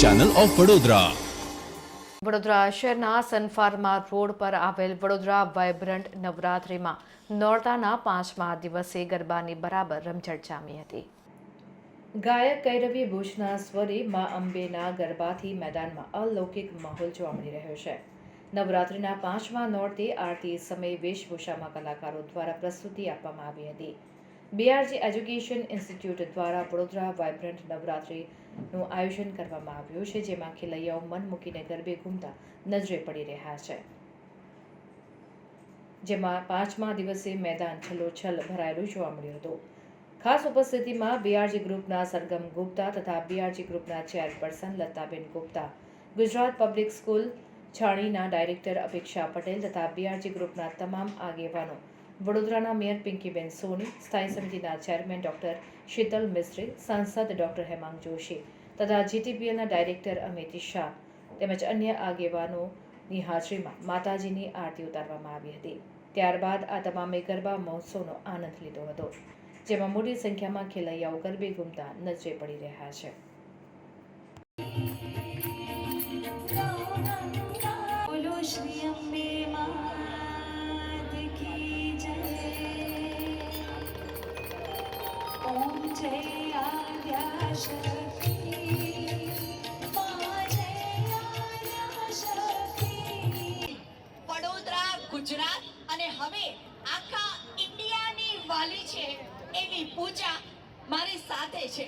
Channel of Vadodara Vadodara શહેરના Sun Pharma road પર આવેલ વડોદરા વાઇબ્રન્ટ નવરાત્રિમાં નોરતાના પાંચમા દિવસે ગરબાની બરાબર રમઝટ જામી હતી. ગાયક કૈરવી ભુજના સ્વરે મા અંબેના ગરબાથી મેદાનમાં અલૌકિક માહોલ જોવા મળી રહ્યો છે. નવરાત્રિના પાંચમા નોરતે આરતી સમયે વેશભૂષામાં કલાકારો દ્વારા પ્રસ્તુતિ આપવામાં આવી હતી. બીઆરજી એજ્યુકેશન ઇન્સ્ટિટ્યૂટ દ્વારા વડોદરા વાઇબ્રન્ટ નવરાત્રિનું આયોજન કરવામાં આવ્યું છે, જેમાં ખેલૈયાઓ મન મૂકીને ગરબે ઘૂમતા નજરે પડી રહ્યા છે. જેમાં પાંચમા દિવસે મેદાન છલોછલ ભરાયેલું જોવા મળ્યું હતું. ખાસ ઉપસ્થિતિમાં બીઆરજી ગ્રુપના સરગમ ગુપ્તા તથા બીઆરજી ગ્રુપના chairperson Lataben Gupta, Gujarat public school છાણીના director Apeksha Patel તથા બીઆરજી ગ્રુપના તમામ આગેવાનો વડોદરાના મેયર પિંકીબેન સોની, સ્થાયી સમિતિના ચેરમેન ડોક્ટર શીતલ મિસ્ત્રી, સાંસદ ડોક્ટર હેમાંગ જોશી તથા જીટીપીએલના ડાયરેક્ટર અમિત શાહ તેમજ અન્ય આગેવાનોની હાજરીમાં માતાજીની આરતી ઉતારવામાં આવી હતી. ત્યારબાદ આ તમામે ગરબા મહોત્સવનો આનંદ લીધો હતો, જેમાં મોટી સંખ્યામાં ખેલૈયાઓ ગરબે ઘૂમતા નજરે પડી રહ્યા છે. ગુજરાત અને હવે આખા ઇન્ડિયાની વાલી છે એવી પૂજા મારી સાથે છે.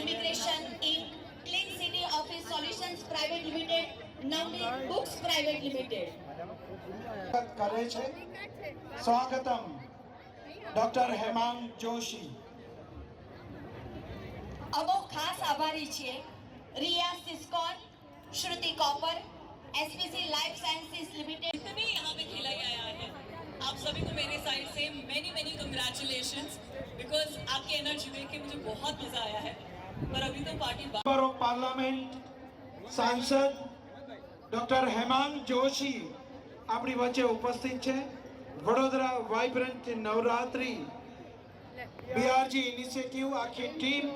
Immigration Inc clean city office solutions private limited Navneet books private limited સ્વાગતમ. Doctor Hemang Joshi અમો ખાસ આભારી છીએ Riya Siscon Shruti copper SPC life sciences limited जितने यहाँ पे खिलाई आया है आप सभी को मेरे साइड से मैनी मैनी कंग्रेचुलेशंस बिकॉज आपकी एनर्जी देख के मुझे बहुत मजा आया है पर अभी तो पार्टी बा- મેમ્બર ઓફ પાર્લામેન્ટ સાંસદ ડોક્ટર હેમાંગ જોશી આપણી વચ્ચે ઉપસ્થિત છે Vadodara vibrant Navratri. BRG initiative આખી ટીમ.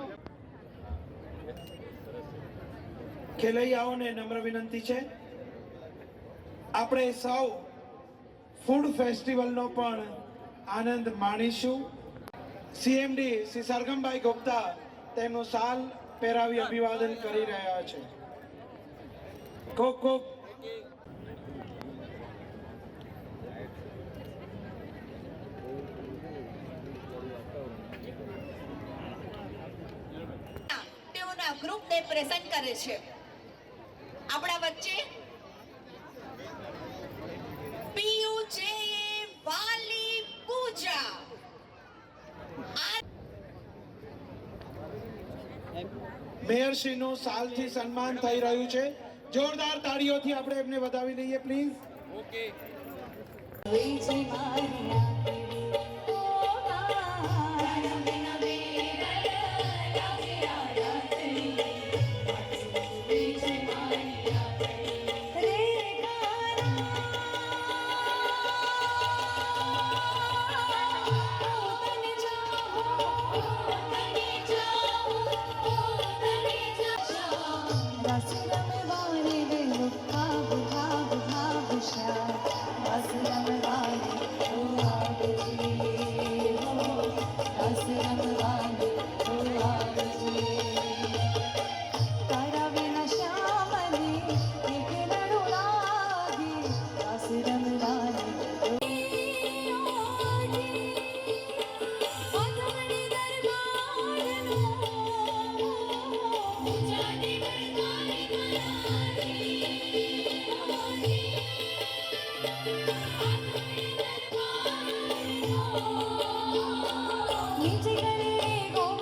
ખેલૈયાઓને નમ્ર વિનંતી છે. આપણે સૌ ફૂડ ફેસ્ટિવલનો પણ આનંદ માણીશું. સીએમડી શ્રી સરગમભાઈ ગુપ્તા તેમનું સાલ પહેરાવી અભિવાદન કરી રહ્યા છે. ખૂબ ખૂબ તેઓના પ્રેઝન્ટ કરે છે. આપણા વચ્ચે પીયુ જે વાલી પૂજા. મેયરશ્રીનું સાલથી સન્માન થઈ રહ્યું છે. જોરદાર તાળીઓથી આપણે એમને વધાવી લઈએ પ્લીઝ જય નીચે કરે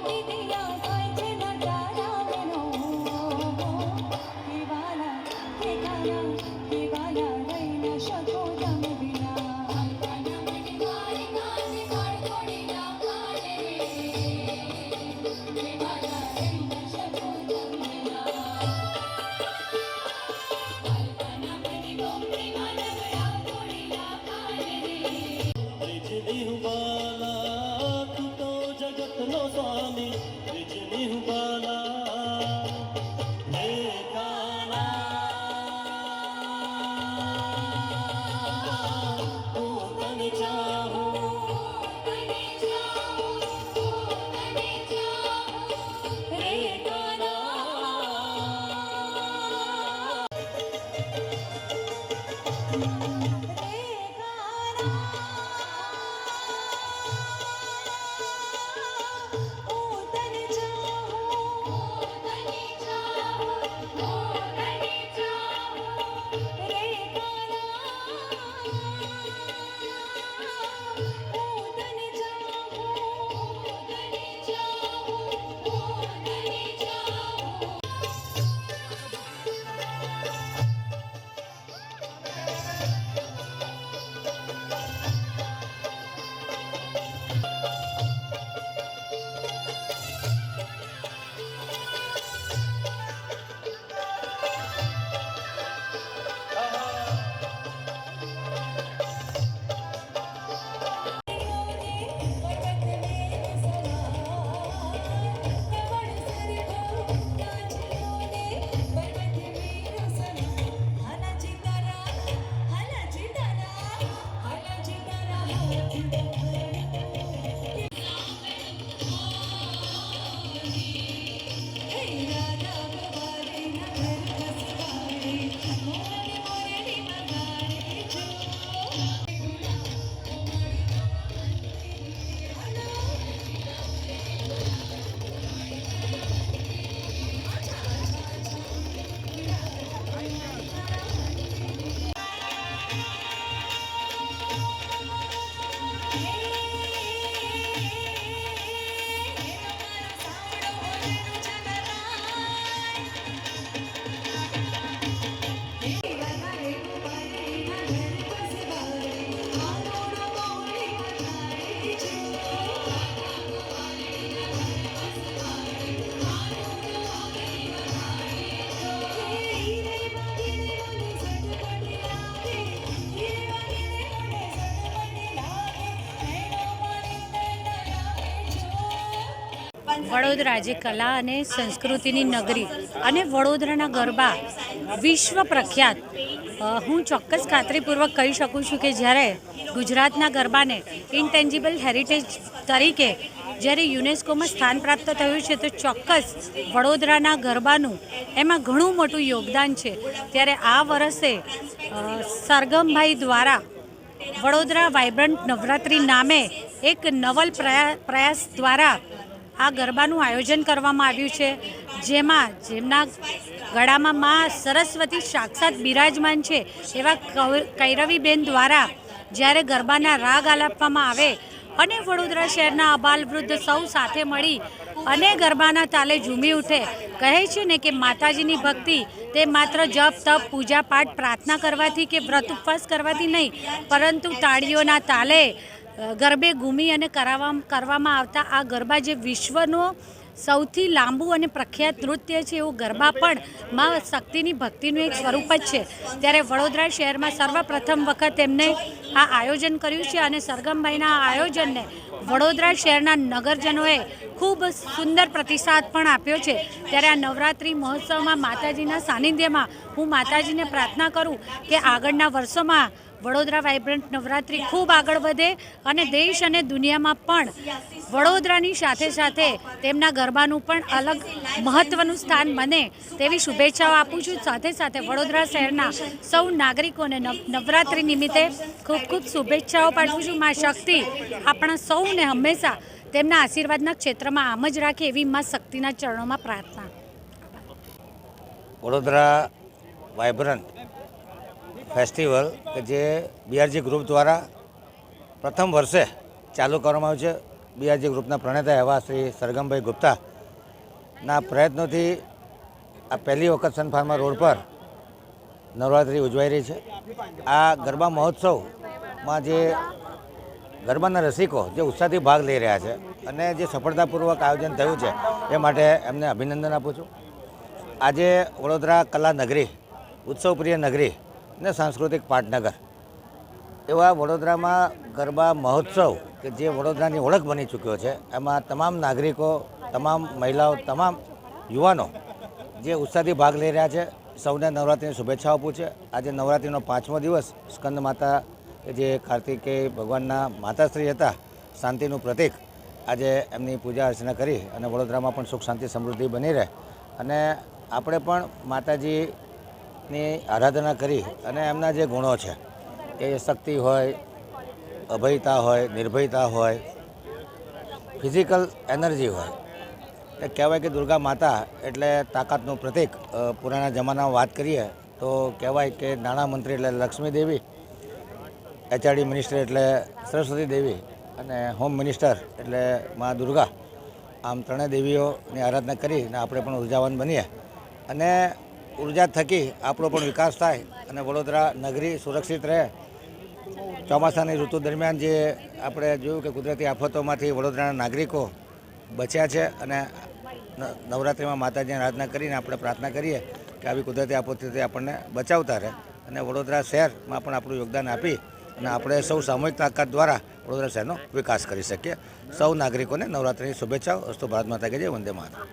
વડોદરા જે કલા અને સંસ્કૃતિની નગરી અને વડોદરાના ગરબા વિશ્વ પ્રખ્યાત હું ચોક્કસ ખાતરીપૂર્વક કહી શકું છું કે જ્યારે ગુજરાતના ગરબાને ઇન્ટેન્જિબલ હેરિટેજ તરીકે જ્યારે યુનેસ્કોમાં સ્થાન પ્રાપ્ત થયું છે તો ચોક્કસ વડોદરાના ગરબાનું એમાં ઘણું મોટું યોગદાન છે. ત્યારે આ વર્ષે સરગમભાઈ દ્વારા વડોદરા વાઇબ્રન્ટ નવરાત્રિ નામે એક નવલ પ્રયા, પ્રયાસ દ્વારા આ ગરબાનું આયોજન કરવામાં આવ્યું છે, જેમાં જેમના ગળામાં મા સરસ્વતી સાક્ષાત બિરાજમાન છે, એવા કૈરવીબેન દ્વારા જ્યારે ગરબાના રાગ આલાપવામાં આવે અને વડોદરા શહેરના અબાલ વૃદ્ધ સૌ સાથે મળી અને ગરબાના તાલે ઝૂમી ઉઠે, કહે છે ને કે માતાજીની ભક્તિ તે માત્ર જપ, તપ, પૂજા પાઠ, પ્રાર્થના કરવાથી કે વ્રત ઉપવાસ કરવાથી નહીં, પરંતુ તાળીઓના તાલે ગરબે ઘૂમી અને કરાવવા કરવામાં આવતા આ ગરબા જે વિશ્વનો સૌથી લાંબુ અને પ્રખ્યાત નૃત્ય છે, એવું ગરબા પણ માં શક્તિની ભક્તિનું એક સ્વરૂપ જ છે. ત્યારે વડોદરા શહેરમાં સર્વપ્રથમ વખત એમને આ આયોજન કર્યું છે અને સરગમભાઈના આ આયોજનને વડોદરા શહેરના નગરજનોએ ખૂબ સુંદર પ્રતિસાદ પણ આપ્યો છે. ત્યારે આ નવરાત્રિ મહોત્સવમાં માતાજીના સાનિધ્યમાં હું માતાજીને પ્રાર્થના કરું કે આગળના વર્ષોમાં વડોદરા વાઇબ્રન્ટ નવરાત્રિ ખૂબ આગળ વધે અને દેશ અને દુનિયામાં પણ વડોદરાની સાથે સાથે તેમના ગરબાનું પણ અલગ મહત્ત્વનું સ્થાન બને તેવી શુભેચ્છાઓ આપું છું. સાથે સાથે વડોદરા શહેરના સૌ નાગરિકોને નવ- નવરાત્રિ નિમિત્તે ખૂબ ખૂબ શુભેચ્છાઓ પાઠવું છું. મા શક્તિ આપણા સૌને હંમેશા તેમના આશીર્વાદના ક્ષેત્રમાં આમ જ રાખે એવી મા શક્તિના ચરણોમાં પ્રાર્થના. વડોદરા વાઇબ્રન્ટ ફેસ્ટિવલ કે જે બીઆરજી ગ્રુપ દ્વારા પ્રથમ વર્ષે ચાલુ કરવામાં આવ્યું છે. બીઆરજી ગ્રુપના પ્રણેતા એવા શ્રી સરગમભાઈ ગુપ્તાના પ્રયત્નોથી આ પહેલી વખત સનફાર્મા રોડ પર નવરાત્રિ ઉજવાઈ રહી છે. આ ગરબા મહોત્સવમાં જે ગરબાના રસિકો જે ઉત્સાહથી ભાગ લઈ રહ્યા છે અને જે સફળતાપૂર્વક આયોજન થયું છે એ માટે એમને અભિનંદન આપું છું. આજે વડોદરા કલા નગરી, ઉત્સવપ્રિય નગરી ને સાંસ્કૃતિક પાટનગર. એવા વડોદરામાં ગરબા મહોત્સવ કે જે વડોદરાની ઓળખ બની ચૂક્યો છે, એમાં તમામ નાગરિકો, તમામ મહિલાઓ, તમામ યુવાનો જે ઉત્સાહથી ભાગ લઈ રહ્યા છે, સૌને નવરાત્રિની શુભેચ્છાઓ આપું છે. આજે નવરાત્રિનો પાંચમો દિવસ સ્કંદ માતા કે જે કાર્તિકેય ભગવાનના માતાશ્રી હતા, શાંતિનું પ્રતીક, આજે એમની પૂજા અર્ચના કરી અને વડોદરામાં પણ સુખ શાંતિ સમૃદ્ધિ બની રહે. અને આપણે પણ માતાજી ની આરાધના કરી અને એમના જે ગુણો છે એ શક્તિ હોય, અભયતા હોય, નિર્ભયતા હોય ફિઝિકલ એનર્જી હોય, એ કહેવાય કે દુર્ગા માતા એટલે તાકાતનું પ્રતીક. પુરાણા જમાનામાં વાત કરીએ તો કહેવાય કે નાણામંત્રી એટલે લક્ષ્મી દેવી એચઆરડી મિનિસ્ટર એટલે સરસ્વતી દેવી અને હોમ મિનિસ્ટર એટલે મા દુર્ગા. આમ ત્રણેય દેવીઓની આરાધના કરીને આપણે પણ ઉર્જાવાન બનીએ. અને ઊર્જા થકી આપણો પણ વિકાસ થાય અને વડોદરા નગરી સુરક્ષિત રહે. ચોમાસાની ઋતુ દરમિયાન જે આપણે જોયું કે કુદરતી આફતોમાંથી વડોદરાના નાગરિકો બચ્યા છે અને નવરાત્રિમાં માતાજીની આરાધના કરીને આપણે પ્રાર્થના કરીએ કે આવી કુદરતી આફતથી આપણને બચાવતા રહે અને વડોદરા શહેરમાં પણ આપણું યોગદાન આપી અને આપણે સૌ સામૂહિક તાકાત દ્વારા વડોદરા શહેરનો વિકાસ કરી શકીએ. સૌ નાગરિકોને નવરાત્રિની શુભેચ્છાઓ. અસ્તુ ભારત માતા કે જય. વંદે માતા